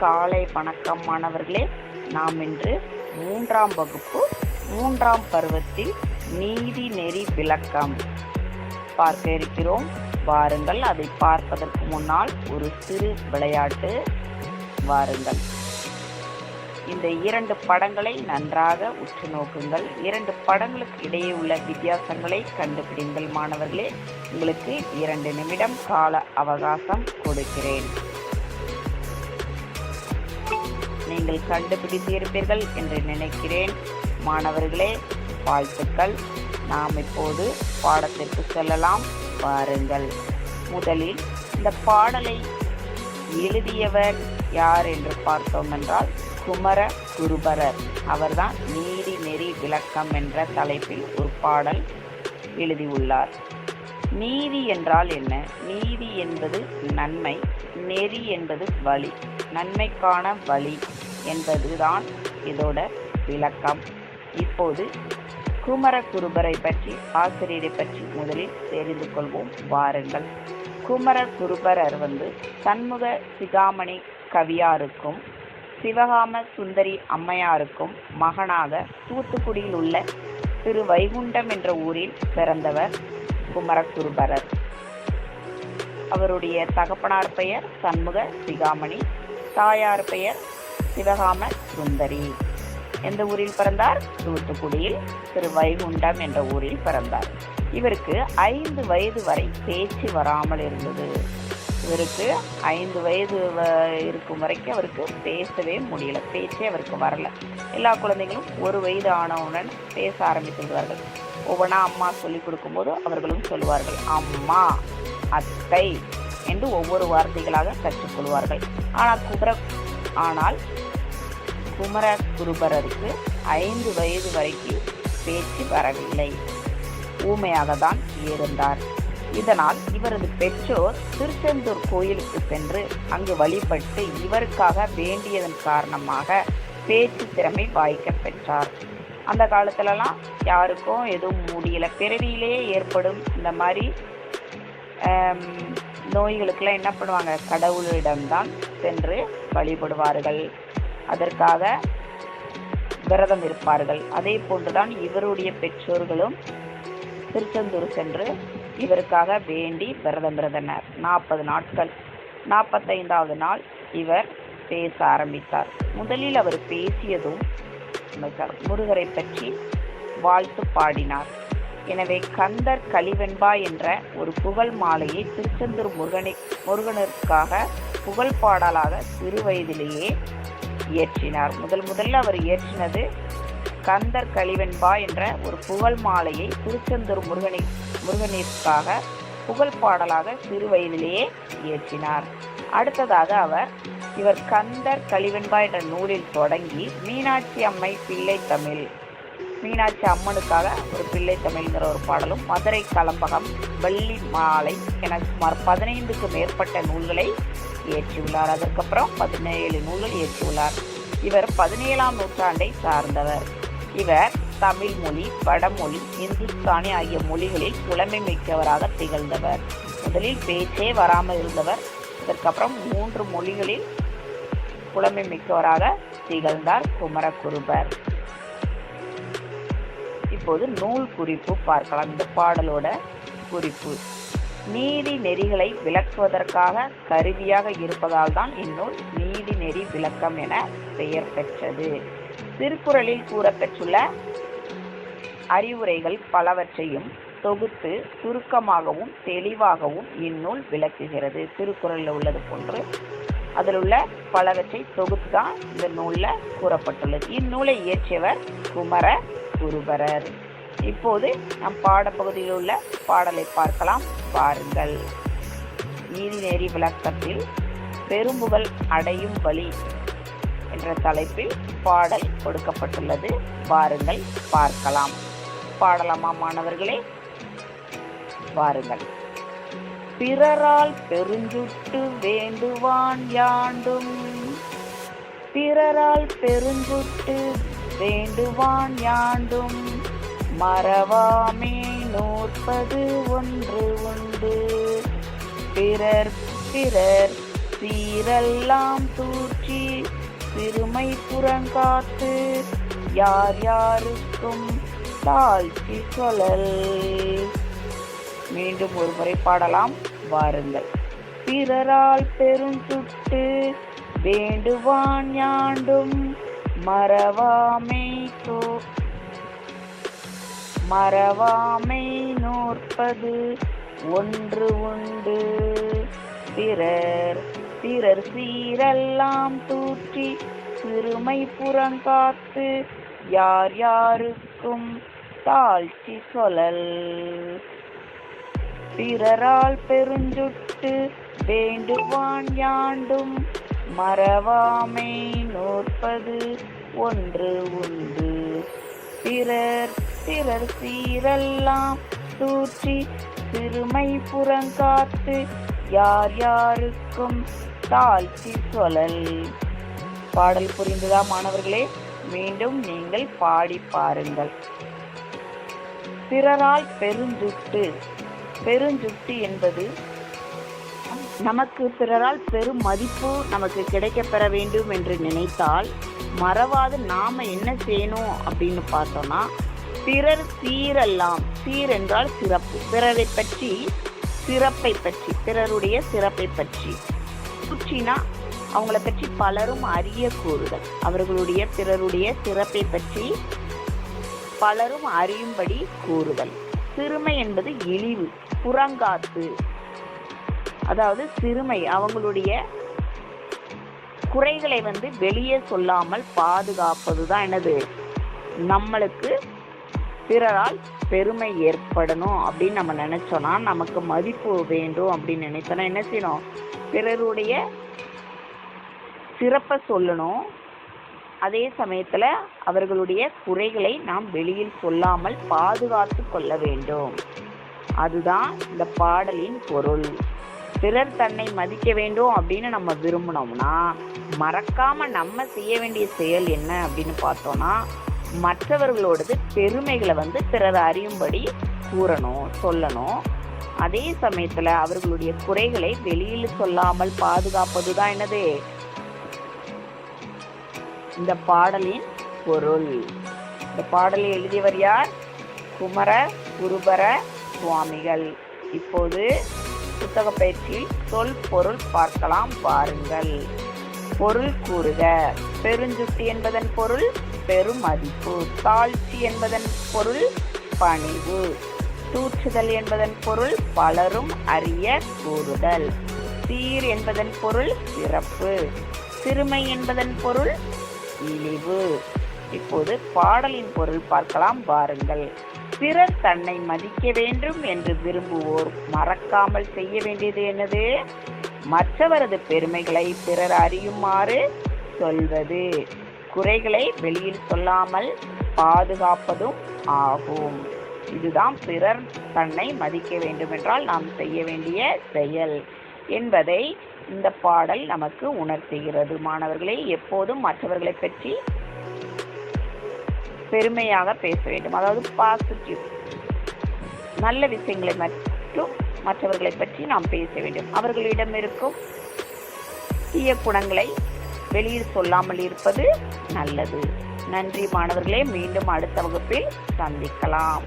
காலை வணக்கம் மாணவர்களே. நாம் இன்று மூன்றாம் வகுப்பு மூன்றாம் பருவத்தில் நீதி நெறி விளக்கம் பார்க்க இருக்கிறோம். வாருங்கள் அதை பார்ப்பதற்கு முன்னால் ஒரு சிறு விளையாட்டு வாருங்கள். இந்த இரண்டு படங்களை நன்றாக உற்று நோக்குங்கள். இரண்டு படங்களுக்கு இடையே உள்ள வித்தியாசங்களை கண்டுபிடிங்கள் மாணவர்களே. உங்களுக்கு இரண்டு நிமிடம் கால அவகாசம் கொடுக்கிறேன். நீங்கள் கண்டுபிடித்து இருப்பீர்கள் என்று நினைக்கிறேன். மாணவர்களே வாழ்த்துக்கள். நாம் இப்போது பாடத்திற்கு செல்லலாம். பாருங்கள். முதலில் இந்த பாடலை எழுதியவர் யார் என்று பார்த்தோம் என்றால் குமர குருபரர் அவர்தான் நீதி நெறி விளக்கம் என்ற தலைப்பில் ஒரு பாடல் எழுதியுள்ளார். நீதி என்றால் என்ன? நீதி என்பது நன்மை நெறி என்பது வழி நன்மைக்கான வழி. என்பதுதான் இதோட விளக்கம். இப்போது குமர குருபரை பற்றி ஆசிரியரை பற்றி முதலில் தெரிந்து கொள்வோம். வாருங்கள். குமர குருபரர் வந்து சண்முக சிகாமணி கவியாருக்கும் சிவகாம சுந்தரி அம்மையாருக்கும் மகனாக தூத்துக்குடியில் உள்ள திரு வைகுண்டம் என்ற ஊரில் பிறந்தவர் குமரகுருபரர். அவருடைய தகப்பனார் பெயர் சண்முக சிகாமணி தாயார் பெயர் சிவகாம சுந்தரி. எந்த ஊரில் பிறந்தார்? தூத்துக்குடியில். திரு வைகுண்டம் என்ற ஊரில் பிறந்தார். இவருக்கு ஐந்து வயது வரை பேச்சு வராமல் இருந்தது. இவருக்கு ஐந்து வயது வ- இருக்கும் வரைக்கும் அவருக்கு பேசவே முடியல. பேச்சே அவருக்கு வரல. எல்லா குழந்தைகளும் ஒரு வயது ஆனவுடன் பேச ஆரம்பித்து விடுவார்கள் ஒவ்வொன்றா அம்மா சொல்லிக் கொடுக்கும்போது அவர்களும் சொல்லுவார்கள் அம்மா அத்தை என்று ஒவ்வொரு வார்த்தைகளாக கற்றுக்கொள்வார்கள் ஆனால் குமர ஆனால் குமர குருபரருக்கு ஐந்து வயது வரைக்கும் பேச்சு வரவில்லை. ஊமையாக தான் இருந்தார். இதனால் இவரது பெற்றோர் திருச்செந்தூர் கோயிலுக்கு சென்று அங்கு வழிபட்டு இவருக்காக வேண்டியதன் காரணமாக பேச்சு திறமை வாய்க்க பெற்றார். அந்த காலத்துலலாம் யாருக்கும் எதுவும் முடியல. பிறவியிலே ஏற்படும் இந்த மாதிரி நோய்களுக்கெல்லாம் என்ன பண்ணுவாங்க? கடவுளிடம்தான் சென்று வழிபடுவார்கள். அதற்காக விரதம் இருப்பார்கள். அதே போன்றுதான் இவருடைய பெற்றோர்களும் திருச்செந்தூர் சென்று இவருக்காக வேண்டி விரதம் இருந்தனர். நாற்பது நாட்கள் நாற்பத்தைந்தாவது நாள் இவர் பேச ஆரம்பித்தார். முதலில் அவர் பேசியதும் அமைச்சார் முருகரை பற்றி வாழ்த்து பாடினார். எனவே கந்தர் கலிவெண்பா என்ற ஒரு புகழ் மாலையை திருச்செந்தூர் முருகனை முருகனுக்காக புகழ் பாடலாக சிறு வயதிலேயே இயற்றினார். முதல் முதல்ல அவர் இயற்றினது கந்தர் கலிவெண்பா என்ற ஒரு புகழ் மாலையை திருச்செந்தூர் முருகனை முருகனிற்காக புகழ் பாடலாக சிறு வயதிலேயே இயற்றினார். அடுத்ததாக அவர் இவர் கந்தர் கலிவெண்பா என்ற நூலில் தொடங்கி மீனாட்சி அம்மை பிள்ளை தமிழ் மீனாட்சி அம்மனுக்காக ஒரு பிள்ளை தமிழ்ங்கிற ஒரு பாடலும் மதுரை கலம்பகம் வெள்ளி மாலை என சுமார் பதினைந்துக்கு மேற்பட்ட நூல்களை இயற்றியுள்ளார் அதற்கப்புறம் பதினேழு நூல்கள் இயற்றியுள்ளார் இவர் பதினேழாம் நூற்றாண்டை சார்ந்தவர். இவர் தமிழ் மொழி வடமொழி இந்துஸ்தானி ஆகிய மொழிகளில் புலமை மிக்கவராக திகழ்ந்தவர். முதலில் பேச்சே வராமல் இருந்தவர். அதற்கப்புறம் மூன்று மொழிகளில் புலமை மிக்கவராக திகழ்ந்தார் குமரகுருபர் இப்போது நூல் குறிப்பு பார்க்கலாம். இந்த பாடலோட குறிப்பு. நீதி நெறிகளை விளக்குவதற்காக கருவியாக இருப்பதால் தான் இந்நூல் நீதி நெறி விளக்கம் என பெயர் பெற்றது. திருக்குறளில் கூறப்பெற்றுள்ள அறிவுரைகள் பலவற்றையும் தொகுத்து சுருக்கமாகவும் தெளிவாகவும் இந்நூல் விளக்குகிறது. திருக்குறளில் உள்ளது போன்று அதில் உள்ள பலவற்றை தொகுத்து தான் இந்த நூலில் கூறப்பட்டுள்ளது. இந்நூலை இயற்றியவர் குமர குருபரர் இப்போது நம் பாடப்பகுதியில் உள்ள பாடலை பார்க்கலாம். பாருங்கள். நீதிநெறி விளக்கத்தில் பெரும்புகழ் அடையும் வழி என்ற தலைப்பில் பாடல் கொடுக்கப்பட்டுள்ளது. வாருங்கள் பார்க்கலாம். பாடலாமா மாணவர்களே? வாருங்கள் பிறரால் பெருஞ்சுட்டு வேண்டுவான் யாண்டும். பிறரால் பெருஞ்சுட்டு வேண்டுவான் யாண்டும். மறவாமே நூற்பது ஒன்று உண்டு. பிறர் பிறர் சீரெல்லாம் தூற்றி சிறுமை புறங்காத்து யார் யாருக்கும் தாழ்ச்சி சொல்லல். மீண்டும் ஒரு முறை பாடலாம் வாருங்கள். பிறரால் பெருஞ்சுட்டு வேண்டுவான் யாண்டும் மறவாமை தோ மறவாமை நோற்பது ஒன்று உண்டு. பிறர் பிறர் சீரெல்லாம் தூற்றி சிறுமை புறங்காத்து யார் யாருக்கும் தாழ்ச்சி சொல்லல். பிறரால் பெருஞ்சுட்டு வேண்டுவான் யாண்டும் மறவாமை நோற்பது ஒன்று உண்டு. பிறர் பிறர் சீரெல்லாம் தூற்றி சிறுமை புறங்காத்து யார் யாருக்கும் தாழ்த்தி சொல்லல். பாடல் புரிந்ததா மாணவர்களே? மீண்டும் நீங்கள் பாடி பாருங்கள். பிறரால் பெருஞ்சுட்டு பெருஞ்சுட்டு என்பது நமக்கு பிறரால் பெரும் மதிப்பு நமக்கு கிடைக்கப் பெற வேண்டும் என்று நினைத்தால் மறவாது நாம என்ன செய்யணும் அப்படின்னு பார்த்தோம்னா பிறர் சீரெல்லாம் சீர் என்றால் சிறப்பு. பிறரை பற்றி சிறப்பை பற்றி பிறருடைய சிறப்பை பற்றி. சுற்றினா அவங்கள பற்றி பலரும் அறிய கூறுதல் அவர்களுடைய பிறருடைய சிறப்பை பற்றி பலரும் அறியும்படி கூறுதல். சிறுமை என்பது இழிவு புறங்காத்து. அதாவது சிறுமை அவங்களுடைய குறைகளை வந்து வெளியே சொல்லாமல் பாதுகாப்பது தான் என்னது? நம்மளுக்கு பிறரால் பெருமை ஏற்படணும் அப்படின்னு நம்ம நினச்சோன்னா நமக்கு மதிப்பு வேண்டும் அப்படின்னு நினைச்சோன்னா என்ன செய்யணும்? பிறருடைய சிறப்பை சொல்லணும். அதே சமயத்தில் அவர்களுடைய குறைகளை நாம் வெளியில் சொல்லாமல் பாதுகாத்து கொள்ள வேண்டும். அதுதான் இந்த பாடலின் பொருள். பிறர் தன்னை மதிக்க வேண்டும் அப்படின்னு நம்ம விரும்பினோம்னா மறக்காம நம்ம செய்ய வேண்டிய செயல் என்ன அப்படின்னு பார்த்தோம்னா மற்றவர்களோடது பெருமைகளை வந்து பிறர் அறியும்படி கூறணும் சொல்லணும். அதே சமயத்துல அவர்களுடைய குறைகளை வெளியில் சொல்லாமல் பாதுகாப்பது தான் என்னது? இந்த பாடலின் பொருள். இந்த பாடலை எழுதியவர் யார்? குமர குருபர சுவாமிகள். இப்போது புத்தக பயிற்சியில் சொல் பொருள் பார்க்கலாம் பாருங்கள். பொருள் கூறுக. பெருஞ்சுட்டி என்பதன் பொருள்? பெரும் மதிப்பு. தாழ்ச்சி என்பதன் பொருள் பணிவு. தூற்றுதல் என்பதன் பொருள் பலரும் அறிய கூறுதல். சீர் என்பதன் பொருள் சிறப்பு. சிறுமை என்பதன் பொருள் இழிவு. இப்போது பாடலின் பொருள் பார்க்கலாம் பாருங்கள். பிறர் தன்னை மதிக்க வேண்டும் என்று விரும்புவோர் மறக்காமல் செய்ய வேண்டியது என்னது? மற்றவரது பெருமைகளை பிறர் அறியுமாறு சொல்வது. குறைகளை வெளியில் சொல்லாமல் பாதுகாப்பதும் ஆகும். இதுதான் பிறர் தன்னை மதிக்க வேண்டுமென்றால் நாம் செய்ய வேண்டிய செயல் என்பதை இந்த பாடல் நமக்கு உணர்த்துகிறது. மாணவர்களே எப்போதும் மற்றவர்களை பற்றி பெருமையாக பேச வேண்டும். அதாவது பாசிட்டிவ் நல்ல விஷயங்களை மட்டும் மற்றவர்களை பற்றி நாம் பேச வேண்டும். அவர்களிடம் இருக்கும் தீய குணங்களை வெளியில் சொல்லாமல் இருப்பது நல்லது. நன்றி மாணவர்களே மீண்டும் அடுத்த வகுப்பில் சந்திக்கலாம்.